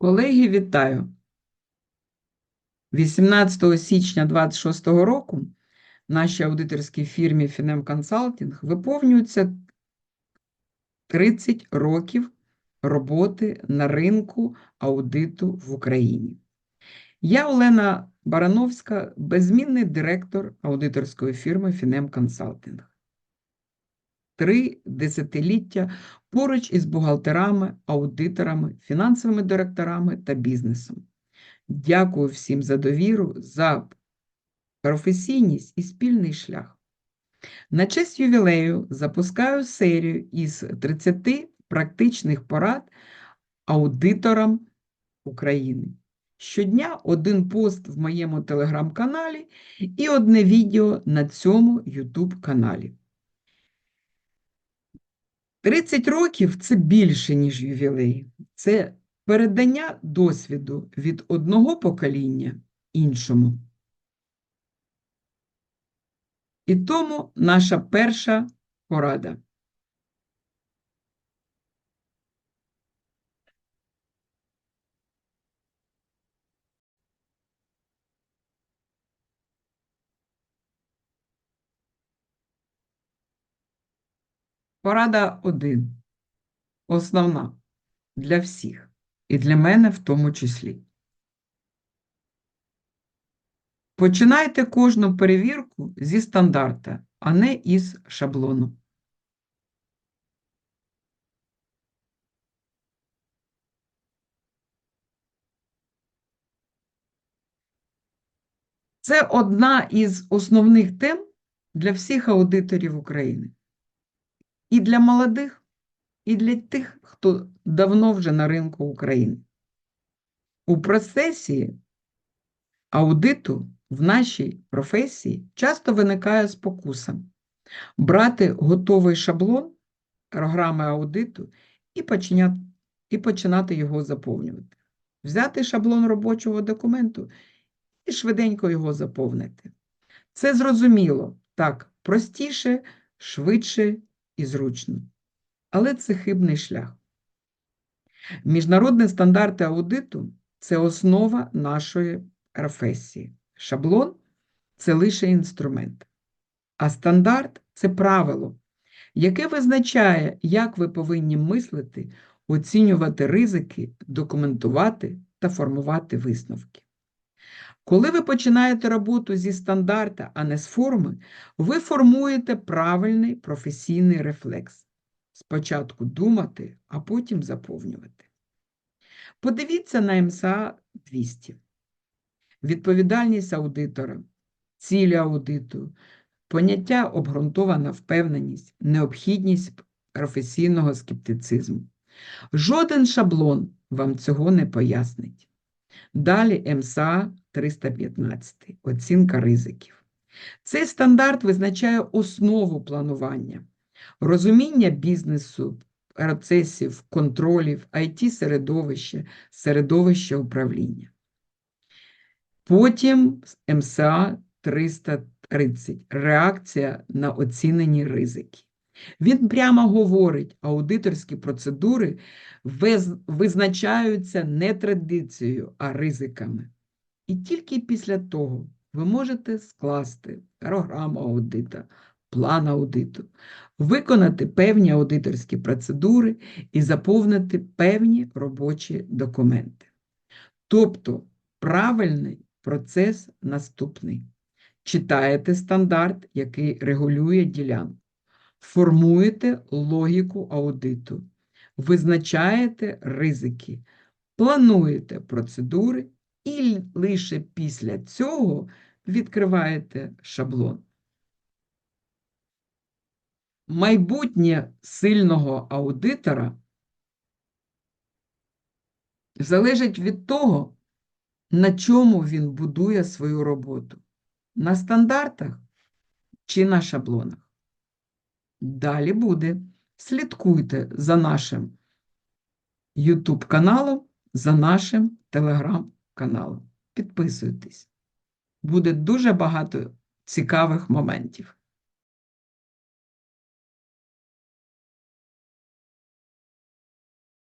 Колеги, вітаю! 18 січня 2026 року нашій аудиторській фірмі Finem Consulting виповнюється 30 років роботи на ринку аудиту в Україні. Я Олена Барановська, беззмінний директор аудиторської фірми Finem Consulting. Три десятиліття поруч із бухгалтерами, аудиторами, фінансовими директорами та бізнесом. Дякую всім за довіру, за професійність і спільний шлях. На честь ювілею запускаю серію із 30 практичних порад аудиторам України. Щодня один пост в моєму телеграм-каналі і одне відео на цьому YouTube каналі. 30 років це більше, ніж ювілей. Це передання досвіду від одного покоління іншому. І тому наша перша порада. Порада 1. Основна для всіх. І для мене в тому числі. Починайте кожну перевірку зі стандарта, а не із шаблону. Це одна із основних тем для всіх аудиторів України. І для молодих, і для тих, хто давно вже на ринку України. У процесі аудиту в нашій професії часто виникає спокуса брати готовий шаблон програми аудиту і починати, і починати його заповнювати. Взяти шаблон робочого документу і швиденько його заповнити. Це зрозуміло, так, простіше, швидше і зручно. Але це хибний шлях. Міжнародні стандарти аудиту це основа нашої професії. Шаблон це лише інструмент, а стандарт це правило, яке визначає, як ви повинні мислити, оцінювати ризики, документувати та формувати висновки. Коли ви починаєте роботу зі стандарта, а не з форми, ви формуєте правильний професійний рефлекс. Спочатку думати, а потім заповнювати. Подивіться на МСА 200. Відповідальність аудитора, цілі аудиту, поняття обґрунтована впевненість, необхідність професійного скептицизму. Жоден шаблон вам цього не пояснить. Далі МСА 315 оцінка ризиків. Цей стандарт визначає основу планування, розуміння бізнесу, процесів, контролів, it середовище середовище управління. Потім МСА 330 реакція на оцінені ризики. Він прямо говорить, аудиторські процедури визначаються не традицією, а ризиками. І тільки після того ви можете скласти програму аудита, план аудиту, виконати певні аудиторські процедури і заповнити певні робочі документи. Тобто правильний процес наступний. Читаєте стандарт, який регулює ділянку, формуєте логіку аудиту, визначаєте ризики, плануєте процедури і лише після цього відкриваєте шаблон. Майбутнє сильного аудитора залежить від того, на чому він будує свою роботу. На стандартах чи на шаблонах. Далі буде. Слідкуйте за нашим YouTube каналом, за нашим телеграм-каналом. Підписуйтесь. Буде дуже багато цікавих моментів.